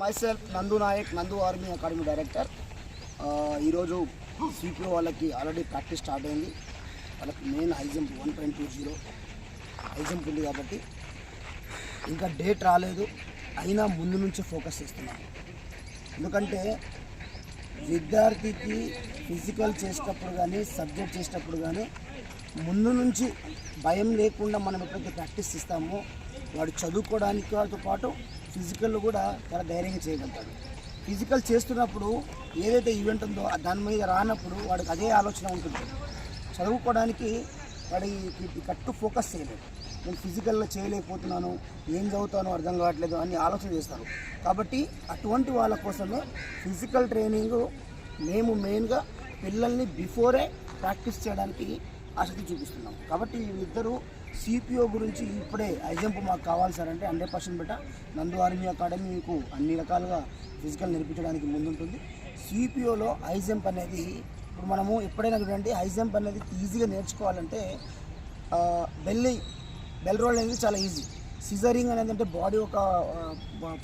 Myself Nandu Nayak Nandu army academy director ఈరోజు CPO వాళ్ళకి already practice start అయింది. వాళ్ళకి main high jump one point two zero high jump ఉంది కాబట్టి ఇంకా డేట్ రాలేదు. అయినా ముందు నుంచే ఫోకస్ చేస్తున్నాను ఎందుకంటే విద్యార్థికి ఫిజికల్ చేసేటప్పుడు కానీ సబ్జెక్ట్ చేసేటప్పుడు కానీ ముందు నుంచి భయం లేకుండా మనం ఎప్పుడైతే ప్రాక్టీస్ ఇస్తామో వాడు చదువుకోవడానికి వాళ్ళతో పాటు ఫిజికల్ కూడా చాలా ధైర్యంగా చేయగలుగుతాడు. ఫిజికల్ చేస్తున్నప్పుడు ఏదైతే ఈవెంట్ ఉందో దాని మీద రానప్పుడు వాడికి అదే ఆలోచన ఉంటుంది. చదువుకోవడానికి వాడికి కట్టు ఫోకస్ చేయలేదు. నేను ఫిజికల్లో చేయలేకపోతున్నాను ఏం చదువుతానో అర్థం కావట్లేదు అని ఆలోచన చేస్తారు. కాబట్టి అటువంటి వాళ్ళ కోసమే ఫిజికల్ ట్రైనింగ్ మేము మెయిన్గా పిల్లల్ని బిఫోరే ప్రాక్టీస్ చేయడానికి ఆసక్తి చూపిస్తున్నాం. కాబట్టి వీళ్ళిద్దరూ సిపిఓ గురించి ఇప్పుడే ఐజంప్ మాకు కావాలి సార్ అంటే హండ్రెడ్ పర్సెంట్ బెట. నందు ఆర్మీ అకాడమీ మీకు అన్ని రకాలుగా ఫిజికల్ నేర్పించడానికి ముందుంటుంది. సిపిఓలో ఐజంప్ అనేది ఇప్పుడు మనము ఎప్పుడైనా చూడండి ఐజంప్ అనేది ఈజీగా నేర్చుకోవాలంటే బెల్లి బెల్ రోల్ అనేది చాలా ఈజీ. సిజరింగ్ అనేది అంటే బాడీ ఒక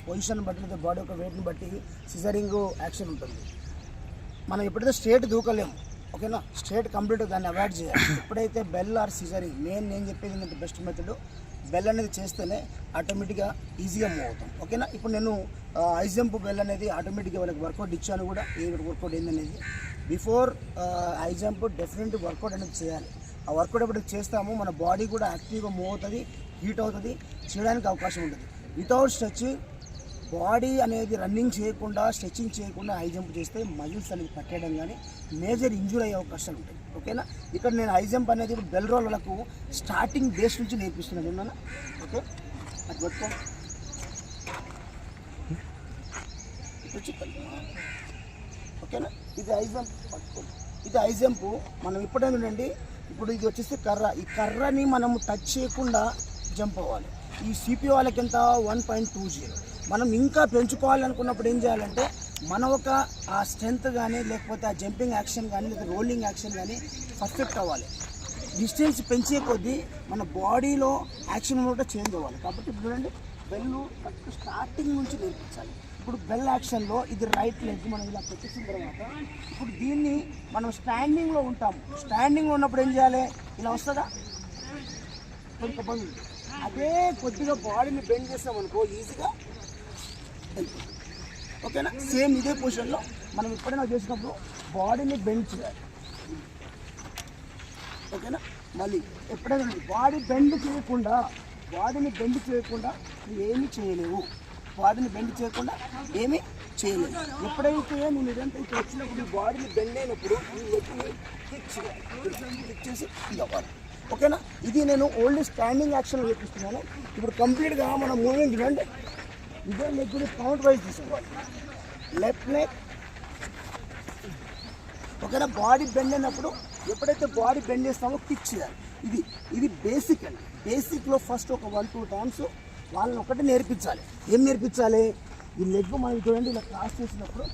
పొజిషన్ బట్టి లేదా బాడీ ఒక వెయిట్ని బట్టి సిజరింగ్ యాక్షన్ ఉంటుంది. మనం ఎప్పుడైతే స్ట్రేట్ దూకలేము ఓకేనా? స్ట్రేట్ కంప్లీట్ దాన్ని అవాయిడ్ చేయాలి. ఎప్పుడైతే బెల్ ఆర్ సిజరింగ్ మెయిన్ నేను చెప్పేది ఏంటంటే బెస్ట్ మెథడ్ బెల్ అనేది చేస్తేనే ఆటోమేటిక్గా ఈజీగా మూవ్ అవుతాం. ఓకేనా? ఇప్పుడు నేను ఐజంప్ బెల్ అనేది ఆటోమేటిక్గా వాళ్ళకి వర్కౌట్ ఇచ్చాను కూడా ఏ వర్కౌట్ ఏందనేది. Before high jump definite workout అనేది చేయాలి. ఆ వర్కౌట్ ఎప్పుడు చేస్తామో మన బాడీ కూడా యాక్టివ్గా మూవ్ అవుతుంది హీట్ అవుతుంది చేయడానికి అవకాశం ఉంటుంది. వితౌట్ స్ట్రెచింగ్ బాడీ అనేది రన్నింగ్ చేయకుండా స్ట్రెచింగ్ చేయకుండా హై జంప్ చేస్తే మజిల్స్ అనేది పట్టేయడం కానీ మేజర్ ఇంజూర్ అయ్యే అవకాశాలు ఉంటాయి. ఓకేనా? ఇక్కడ నేను హై జంప్ అనేది బెల్ రోల్ వాళ్ళకు స్టార్టింగ్ బేస్ నుంచి నేర్పిస్తున్నాను ఏమన్నా ఓకే? అది పట్టుకో. ఓకేనా? ఇది హై జంప్. పట్టుకోండి ఇది హై జంప్. మనం ఇప్పుడే చూడండి ఇప్పుడు ఇది వచ్చేసి కర్ర. ఈ కర్రని మనం టచ్ చేయకుండా జంప్ అవ్వాలి. ఈ సిపి వాళ్ళకి ఎంత? వన్ పాయింట్ టూ జీరో మనం ఇంకా పెంచుకోవాలనుకున్నప్పుడు ఏం చేయాలంటే మన ఒక ఆ స్ట్రెంత్ కానీ లేకపోతే ఆ జంపింగ్ యాక్షన్ కానీ లేదా రోలింగ్ యాక్షన్ కానీ పర్ఫెక్ట్ అవ్వాలి. డిస్టెన్స్ పెంచే కొద్దీ మన బాడీలో యాక్షన్ కూడా చేంజ్ అవ్వాలి. కాబట్టి ఇప్పుడు చూడండి బెల్లు ఫస్ట్ స్టార్టింగ్ నుంచి నేర్పించాలి. ఇప్పుడు బెల్ యాక్షన్లో ఇది రైట్ లెగ్ మనం ఇలా పెట్టేసిన తర్వాత ఇప్పుడు దీన్ని మనం స్టాండింగ్లో ఉంటాము. స్టాండింగ్లో ఉన్నప్పుడు ఏం చేయాలి? ఇలా వస్తుందా? కొంత అదే కొద్దిగా బాడీని బెండ్ చేసాం అనుకో ఈజీగా వెళ్ళిపోతుంది ఓకేనా? సేమ్ ఇదే పొజిషన్లో మనం ఎప్పుడైనా చేసినప్పుడు బాడీని బెండ్ చేయాలి. ఓకేనా? మళ్ళీ ఎప్పుడైనా బాడీ బెండ్ చేయకుండా బాడీని బెండ్ చేయకుండా ఏమి ఏమీ చేయలేవు. బాడీని బెండ్ చేయకుండా ఏమీ చేయలేవు. ఎప్పుడైతే నేను ఇదంతా ఇక్కడ వచ్చినప్పుడు ఈ బాడీని బెండ్ అయినప్పుడు ఈ లెగ్ని చేయాలి. చేసి ఇవ్వాలి ఓకేనా? ఇది నేను ఓన్లీ స్టాండింగ్ యాక్షన్ చూపిస్తున్నాను. ఇప్పుడు కంప్లీట్గా మన మూవింగ్ చూడండి. ఇదే లెగ్ని కౌంట్ వైజ్ తీసుకోవాలి. Left leg. ఒకవేళ బాడీ బెండ్ అయినప్పుడు ఎప్పుడైతే బాడీ బెండ్ చేస్తామో కిక్ చేయాలి. ఇది ఇది బేసిక్ అండి. బేసిక్లో ఫస్ట్ ఒక వన్ టూ టైమ్స్ వాళ్ళని ఒకటి నేర్పించాలి. ఏం నేర్పించాలి? ఈ లెగ్ మనం చూడండి ఇలా క్రాస్ చేసినప్పుడు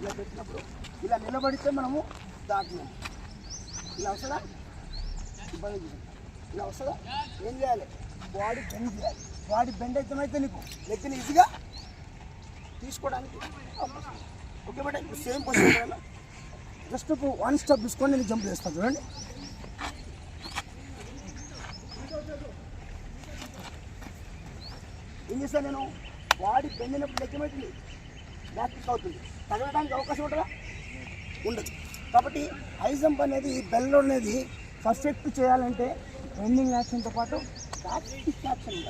ఇలా పెట్టినప్పుడు ఇలా నిలబడితే మనము దాటినాం. ఇలా వస్తుందా? ఇబ్బంది ఇలా వస్తుందా? ఏం చేయాలి? బాడీ బెండ్ చేయాలి. బాడీ బెండ్ అయితే నీకు లెగ్ని ఈజీగా తీసుకోవడానికి okay but same position just ఇప్పుడు వన్ స్టెప్ తీసుకొని నేను జంప్ చేస్తాను చూడండి. ఏం చేస్తాను నేను? బాడీ బెండినప్పుడు లెక్కమైతుంది బ్యాక్ అవుతుంది. తగలడానికి అవకాశం ఉంటుందా? ఉండదు. కాబట్టి హై జంప్ అనేది బెల్ అనేది పర్ఫెక్ట్ చేయాలంటే రన్నింగ్ యాక్షన్తో పాటు స్టాప్ కిక్ యాక్షన్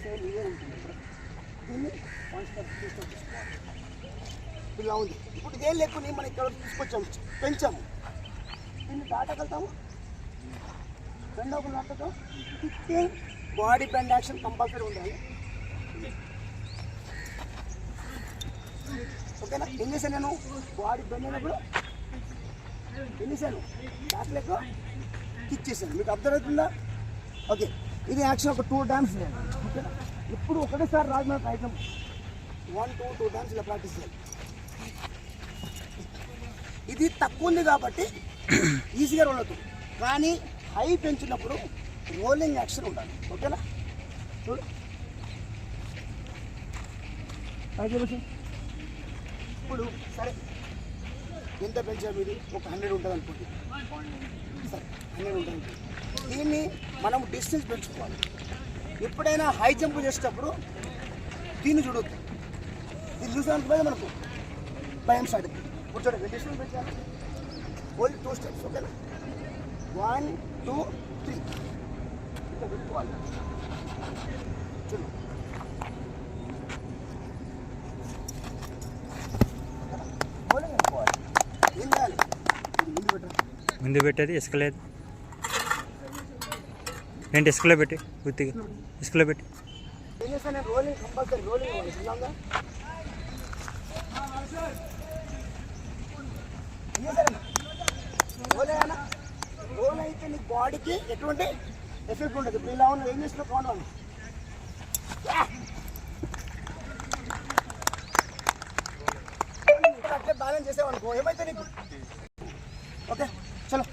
సేమ్ ఇదే ఉంటుంది ఇప్పుడు దీన్ని వన్ స్టెప్ ఇలా ఉంది ఇప్పుడు ఇదేం లేకుండా మనం ఇక్కడ తీసుకొచ్చాము పెంచాము దీన్ని దాటగలుగుతాము? రెండో ఒక నాటతో బాడీ బెండ్ యాక్షన్ కంపల్సరీ ఉండాలి ఓకేనా ఏం చేశాను నేను బాడీ బెండ్ అయినప్పుడు ఏం చేశాను బ్యాక్ కిక్ చేశాను మీకు అర్థమవుతుందా? ఓకే ఇది యాక్చువల్ ఒక టూ డ్యామ్స్ చేయాలి ఓకేనా ఇప్పుడు ఒకటేసారి రాదు నాకు item one two two dams ఇలా ప్రాక్టీస్ చేయాలి. ఇది తక్కువ ఉంది కాబట్టి ఈజీగా రోల్ అవుతుంది. కానీ హై పెంచినప్పుడు రోలింగ్ యాక్షన్ ఉండాలి. ఓకేనా చూడు. ఇప్పుడు సరే. ఎంత పెంచాము ఇది? ఒక హండ్రెడ్ ఉంటుంది అనుకోండి సరే హండ్రెడ్ ఉంటుంది. అనుకోండి. దీన్ని మనం డిస్టెన్స్ పెంచుకోవాలి. ఎప్పుడైనా హై జంప్ చేసేటప్పుడు దీన్ని చూడొద్దు. ఇది చూసినంత మనకు భయం స్టార్ట్ కూర్చోండి డిస్టెన్స్ పెట్టాలి. ఓన్లీ టూ స్టెప్స్ ఓకేనా వన్ టూ త్రీ ఇక్కడ పెట్టుకోవాలి. అనుకోవాలి ముందు పెట్టేది ఇసుక లేదు. ఏంటి ఇసుకలో పెట్టి గుర్తిగా ఇసుకలో పెట్టి. రోల్ అయితే నీ బాడీకి ఎటువంటి ఎఫెక్ట్ ఉండదు ఇప్పుడు ఇలా ఉన్న ఏం చేస్తున్నా బాగున్నాను అట్లే బ్యాలెన్స్ చేసావనుకో ఏమైతే నీకు ఓకే చలో.